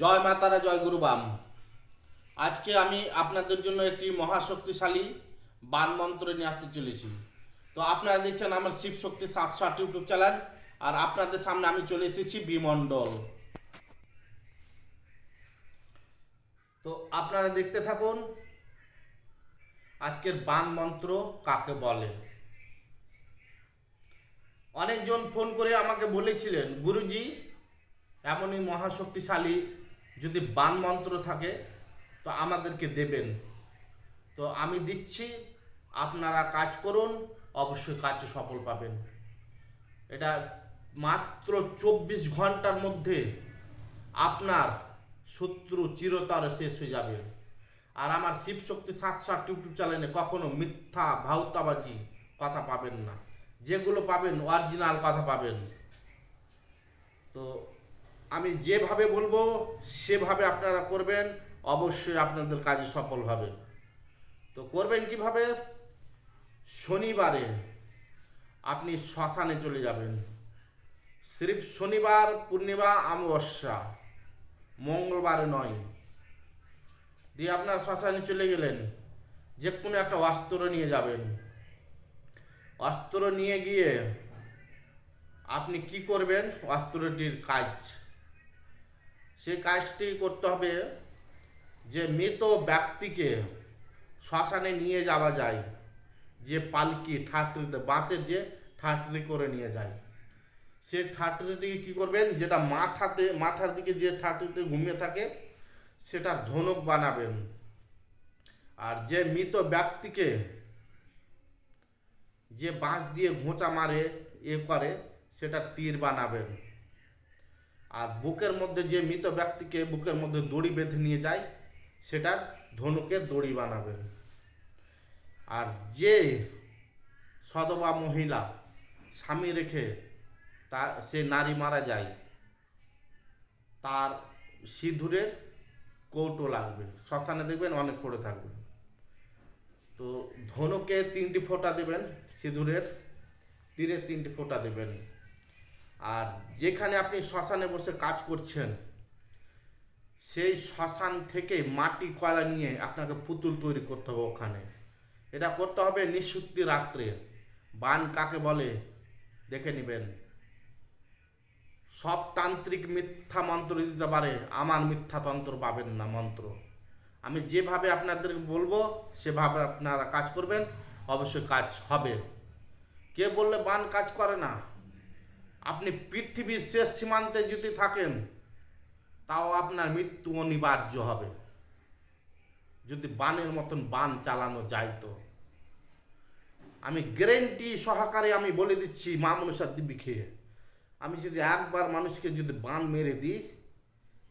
জয় মাতারা জয় গুরু বাম। আজকে আমি আপনাদের জন্য একটি মহাশক্তিশালী বান মন্ত্র নিয়ে আসতে চলেছি। তো আপনারা দেখছেন আমার শিব শক্তি সাতশো আট ইউটিউব চ্যানেল, আর আপনাদের সামনে আমি চলে এসেছি বিমণ্ডল। তো আপনারা দেখতে থাকুন, আজকের বান মন্ত্র কাকে বলে? অনেকজন ফোন করে আমাকে বলেছিলেন, গুরুজি, এমনই মহাশক্তিশালী যদি বান মন্ত্র থাকে, তো আমাদেরকে দেবেন। তো আমি দিচ্ছি, আপনারা কাজ করুন, অবশ্যই কাজে সফল পাবেন। এটা মাত্র চব্বিশ ঘণ্টার মধ্যে আপনার শত্রু চিরতরে শেষ হয়ে যাবে। আর আমার শিবশক্তি সাত আট ইউটিউব চ্যানেলে কখনো মিথ্যা ভাউতাবাজি কথা পাবেন না। যেগুলো পাবেন অরিজিনাল কথা পাবেন। তো আমি যেভাবে বলব, সেভাবে আপনারা করবেন। অবশ্যই আপনাদের কাজে সফল হবে। তো করবেন কীভাবে? শনিবারে আপনি শ্মশানে চলে যাবেন। সিরিফ শনিবার, পূর্ণিমা, অমাবস্যা, মঙ্গলবার নয়। দিয়ে আপনার শ্মশানে চলে গেলেন। যে কোনো একটা অস্ত্র নিয়ে যাবেন। অস্ত্র নিয়ে গিয়ে আপনি কি করবেন? অস্ত্রটির কাজ সেই কাজটি করতে হবে যে মৃত ব্যক্তিকে শ্মশানে নিয়ে যাওয়া যায়, যে পালকি ঠাটরিতে বাঁশের যে ঠাটরি করে নিয়ে যায়। সে ঠাটরিটিকে কী করবেন? যেটা মাথাতে, মাথার দিকে যে ঠাটরিতে ঘুমিয়ে থাকে, সেটার ধনুক বানাবেন। আর যে মৃত ব্যক্তিকে যে বাঁশ দিয়ে ঘোঁচা মারে, এ করে সেটা তীর বানাবেন। আর বুকের মধ্যে যে মৃত ব্যক্তিকে বুকের মধ্যে দড়ি বেঁধে নিয়ে যায়, সেটার ধনুকের দড়ি বানাবেন। আর যে সদবা মহিলা স্বামী রেখে তা, সে নারী মারা যায়, তার সিঁদুরের কৌটো লাগবে। শ্মশানে দেখবেন অনেক পড়ে থাকবে। তো ধনুকে তিনটি ফোঁটা দেবেন, সিঁদুরের তীরে তিনটি ফোঁটা দেবেন। আর যেখানে আপনি শ্মশানে বসে কাজ করছেন, সেই শ্মশান থেকে মাটি, কয়লা নিয়ে আপনাকে পুতুল তৈরি করতে হবে ওখানে। এটা করতে হবে নিশুদ্ধি রাত্রে। বান কাকে বলে? দেখে নেবেন। সব তান্ত্রিক মিথ্যা মন্ত্র দিতে পারে, আমার মিথ্যা তন্ত্র পাবেন না মন্ত্র। আমি যেভাবে আপনাদের বলব, সেভাবে আপনারা কাজ করবেন, অবশ্যই কাজ হবে। কে বললে বান কাজ করে না? আপনি পৃথিবীর শেষ সীমান্তে যদি থাকেন, তাও আপনার মৃত্যু অনিবার্য হবে। যদি বানের মতন বান চালানো যায় তো। আমি গ্যারেন্টি সহকারে আমি বলে দিচ্ছি, মা মনুষার দিব্যি খেয়ে। আমি যদি একবার মানুষকে যদি বান মেরে দিই,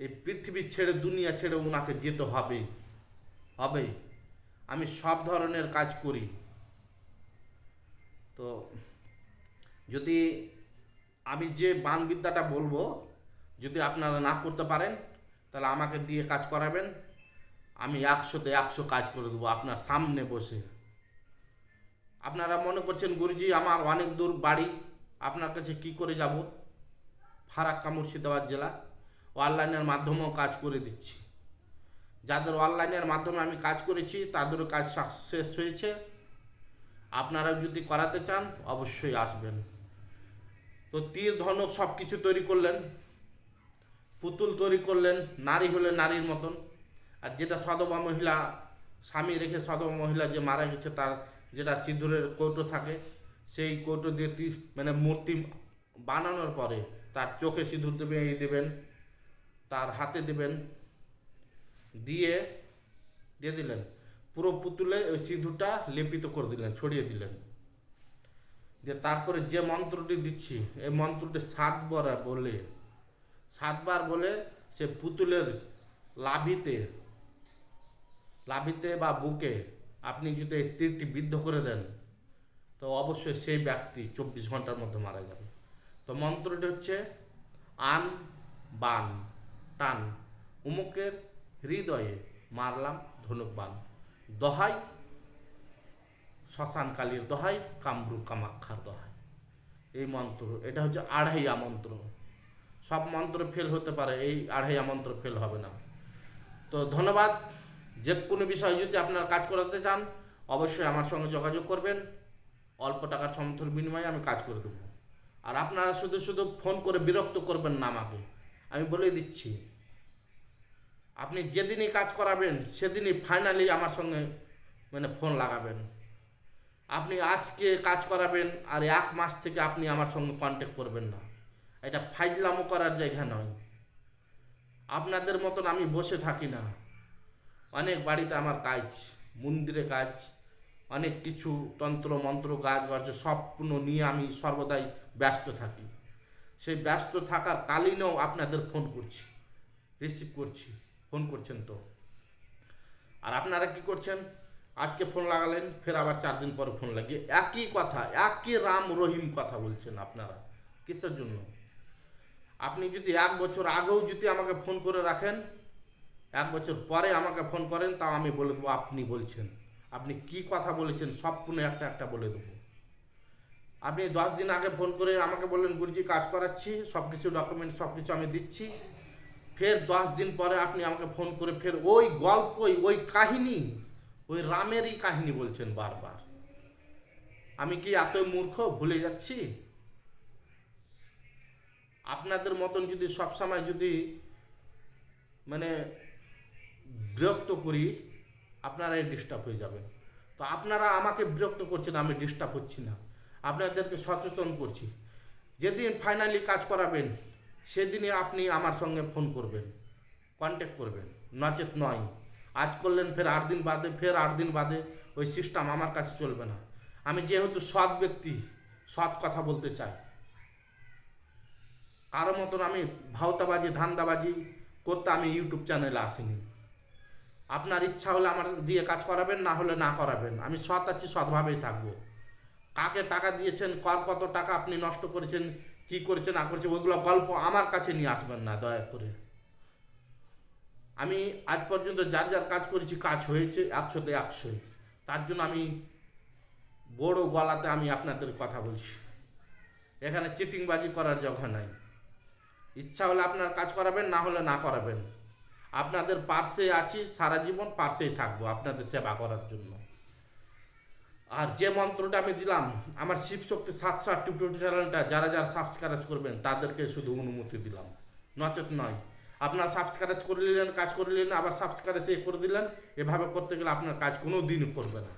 এই পৃথিবী ছেড়ে, দুনিয়া ছেড়ে ওনাকে যেতে হবে। হবেই আমি সব ধরনের কাজ করি। তো যদি আমি যে বানবিদ্যাটা বলব, যদি আপনারা না করতে পারেন, তাহলে আমাকে দিয়ে কাজ করাবেন। আমি একশোতে একশো কাজ করে দেবো আপনার সামনে বসে। আপনারা মনে করছেন, গুরুজি আমার অনেক দূর বাড়ি, আপনার কাছে কি করে যাব? ফারাক্কা মুর্শিদাবাদ জেলা, অনলাইনের মাধ্যমেও কাজ করে দিচ্ছি। যাদের অনলাইনের মাধ্যমে আমি কাজ করেছি তাদেরও কাজ সাকসেস হয়েছে। আপনারাও যদি করাতে চান, অবশ্যই আসবেন। তো তীর, ধনক সব কিছু তৈরি করলেন। পুতুল তৈরি করলেন, নারী হলে নারীর মতন। আর যেটা সদবা মহিলা, স্বামী রেখে সদবা মহিলা যে মারা গেছে, তার যেটা সিঁদুরের কৌটো থাকে, সেই কৌটো দিয়ে তীর মানে মূর্তি বানানোর পরে তার চোখে সিঁদুর দেবে, এই দেবেন, তার হাতে দেবেন, দিয়ে দিয়ে দিলেন। পুরো পুতুলে ওই সিঁদুরটা লেপিত করে দিলেন, ছড়িয়ে দিলেন। দিয়ে তারপরে যে মন্ত্রটি দিচ্ছি, এই মন্ত্রটি সাতবার বলে সাতবার বলে সে পুতুলের লাভিতে লাভিতে বা বুকে আপনি যদি এই তীরটি বিদ্ধ করে দেন, তো অবশ্যই সেই ব্যক্তি চব্বিশ ঘণ্টার মধ্যে মারা যাবে। তো মন্ত্রটি হচ্ছে আন বান, টান, উমুকের হৃদয়ে মারলাম ধনুক বান। দহাই শ্মশান কালীর দহাই কামরু কামাক্ষার দহাই। এই মন্ত্র, এটা হচ্ছে আড়াইয়া মন্ত্র। সব মন্ত্র ফেল হতে পারে, এই আড়াইয়া মন্ত্র ফেল হবে না। তো ধন্যবাদ। যে কোনো বিষয়ে যদি আপনারা কাজ করাতে চান, অবশ্যই আমার সঙ্গে যোগাযোগ করবেন। অল্প টাকার সমর্থন বিনিময়ে আমি কাজ করে দেবো। আর আপনারা শুধু শুধু ফোন করে বিরক্ত করবেন না আমাকে। আমি বলে দিচ্ছি, আপনি যেদিনই কাজ করাবেন, সেদিনই ফাইনালি আমার সঙ্গে মানে ফোন লাগাবেন। আপনি আজকে কাজ করাবেন আর এক মাস থেকে আপনি আমার সঙ্গে কন্ট্যাক্ট করবেন না। এটা ফাইজলামো করার জায়গা নয়। আপনাদের মতন আমি বসে থাকি না। অনেক বাড়িতে আমার কাজ, মন্দিরে কাজ, অনেক কিছু তন্ত্র, মন্ত্র, কাজ বাজ সম্পূর্ণ নিয়ে আমি সর্বদাই ব্যস্ত থাকি। সেই ব্যস্ত থাকার কালীনও আপনাদের ফোন করছি রিসিভ করছি ফোন করছেন তো। আর আপনারা কি করছেন? আজকে ফোন লাগালেন, ফের আবার চার দিন পরে ফোন লাগিয়ে একই কথা, একই রাম রহিম কথা বলছেন আপনারা। কিসের জন্য? আপনি যদি এক বছর আগেও যদি আমাকে ফোন করে রাখেন, এক বছর পরে আমাকে ফোন করেন, তাও আমি বলে দেবো আপনি বলছেন। আপনি কি কথা বলেছেন সম্পূর্ণ একটা একটা বলে দেবো। আপনি দশ দিন আগে ফোন করে আমাকে বললেন, গুরুজি কাজ করাচ্ছি সব কিছু ডকুমেন্ট সব কিছু আমি দিচ্ছি। ফের দশ দিন পরে আপনি আমাকে ফোন করে, ফের ওই গল্পই ওই কাহিনী ওই রামেরই কাহিনী বলছেন বারবার। আমি কি এত মূর্খ? ভুলে যাচ্ছি। আপনাদের মতন যদি সবসময় যদি মানে বিরক্ত করি, আপনারাই ডিস্টার্ব হয়ে যাবেন। তো আপনারা আমাকে বিরক্ত করছেন, আমি ডিস্টার্ব হচ্ছি না। আপনাদেরকে সচেতন করছি। যেদিন ফাইনালি কাজ করাবেন, সেদিনই আপনি আমার সঙ্গে ফোন করবেন। কন্ট্যাক্ট করবেন। নচেত নয়। আজ করলেন, ফের আট দিন বাদে, ফের আট দিন বাদে ওই সিস্টেম আমার কাছে চলবে না। আমি যেহেতু সৎ ব্যক্তি, সৎ কথা বলতে চাই। কারও মতন আমি ভাওতাবাজি, ধান্দাবাজি করতে আমি ইউটিউব চ্যানেলে আসিনি। আপনার ইচ্ছা হলে আমার দিয়ে কাজ করাবেন, না হলে না করাবেন। আমি সৎ আছি, সৎভাবেই থাকব। কাকে টাকা দিয়েছেন, কর কত টাকা আপনি নষ্ট করেছেন, কি করেছেন, না করেছেন, ওইগুলো গল্প আমার কাছে নিয়ে আসবেন না, দয়া করে। আমি আজ পর্যন্ত যার যার কাজ করেছি, কাজ হয়েছে, একশোতে একশোই তার জন্য আমি বড় গলাতে আমি আপনাদের কথা বলছি। এখানে চিটিংবাজি করার জগা নাই। ইচ্ছা হলে আপনার কাজ করাবেন, না হলে না করাবেন। আপনাদের পার্শ্বে আছি, সারা জীবন পার্শ্বেই থাকব আপনাদের সেবা করার জন্য। আর যে মন্ত্রটা আমি দিলাম, আমার শিবশক্তি সাতশো আট টিউটোরিয়াল চ্যানেলটা যারা যারা সাবস্ক্রাইব করবেন, তাদেরকে শুধু অনুমতি দিলাম। নচেত নয় আপনার সাবস্ক্রাইব করে নিলেন, কাজ করে নিলেন, আবার সাবস্ক্রাইব এ করে দিলেন, এভাবে করতে গেলে আপনার কাজ কোনো দিন করবে না।